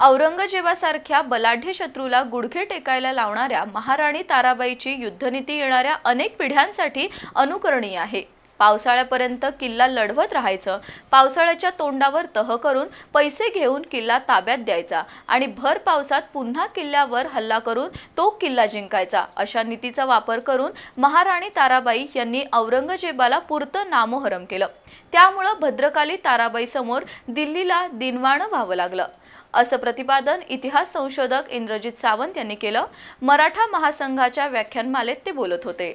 औरंगजेबासारख्या बलाढ्य शत्रूला गुडघे टेकायला लावणाऱ्या महाराणी ताराबाईची युद्धनीती येणाऱ्या अनेक पिढ्यांसाठी अनुकरणीय आहे. पावसाळ्यापर्यंत किल्ला लढवत राहायचं. पावसाळ्याच्या तोंडावर तह करून पैसे घेऊन किल्ला ताब्यात द्यायचा आणि भर पावसात पुन्हा किल्ल्यावर हल्ला करून तो किल्ला जिंकायचा. अशा नीतीचा वापर करून महाराणी ताराबाई यांनी औरंगजेबाला पुरतं नामोहरम केलं. त्यामुळं भद्रकाली ताराबाईसमोर दिल्लीला दिनवाणं व्हावं लागलं. असं प्रतिपादन इतिहास संशोधक इंद्रजित सावंत यांनी केलं. मराठा महासंघाच्या व्याख्यानमालेत ते बोलत होते.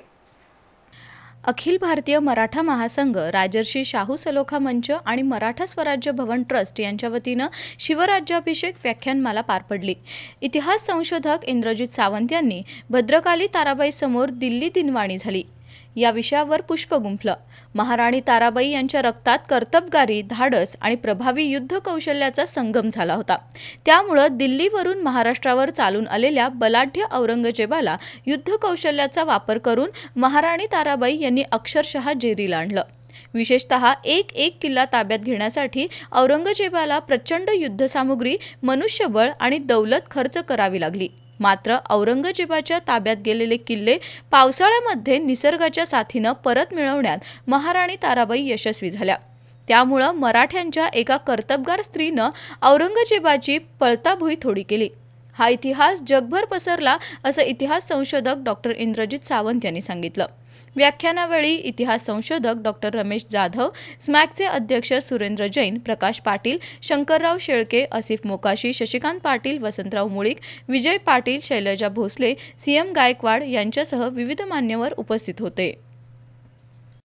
अखिल भारतीय मराठा महासंघ राजर्षी शाहू सलोखा मंच आणि मराठा स्वराज्य भवन ट्रस्ट यांच्या वतीनं शिवराज्याभिषेक व्याख्यानमाला पार पडली. इतिहास संशोधक इंद्रजित सावंत यांनी भद्रकाली ताराबाई समोर दिल्ली दिनवाणी झाली. या विषयावर पुष्प गुंफलं. महाराणी ताराबाई यांच्या रक्तात कर्तबगारी धाडस आणि प्रभावी युद्ध कौशल्याचा संगम झाला होता. त्यामुळं दिल्लीवरून महाराष्ट्रावर चालून आलेल्या बलाढ्य औरंगजेबाला युद्ध कौशल्याचा वापर करून महाराणी ताराबाई यांनी अक्षरशः जेरीला आणलं. विशेषतः एक एक किल्ला ताब्यात घेण्यासाठी औरंगजेबाला प्रचंड युद्धसामुग्री मनुष्यबळ आणि दौलत खर्च करावी लागली. मात्र औरंगजेबाच्या ताब्यात गेलेले किल्ले पावसाळ्यामध्ये निसर्गाच्या साथीनं परत मिळवण्यात महाराणी ताराबाई यशस्वी झाल्या. त्यामुळं मराठ्यांच्या एका कर्तबगार स्त्रीनं औरंगजेबाची पळताभुई थोडी केली. हा इतिहास जगभर पसरला असं इतिहास संशोधक डॉक्टर इंद्रजित सावंत यांनी सांगितलं. व्याख्यानावेळी इतिहास संशोधक डॉक्टर रमेश जाधव स्मॅकचे अध्यक्ष सुरेंद्र जैन प्रकाश पाटील शंकरराव शेळके असिफ मोकाशी शशिकांत पाटील वसंतराव मुळीक विजय पाटील शैलजा भोसले सीएम गायकवाड यांच्यासह विविध मान्यवर उपस्थित होते.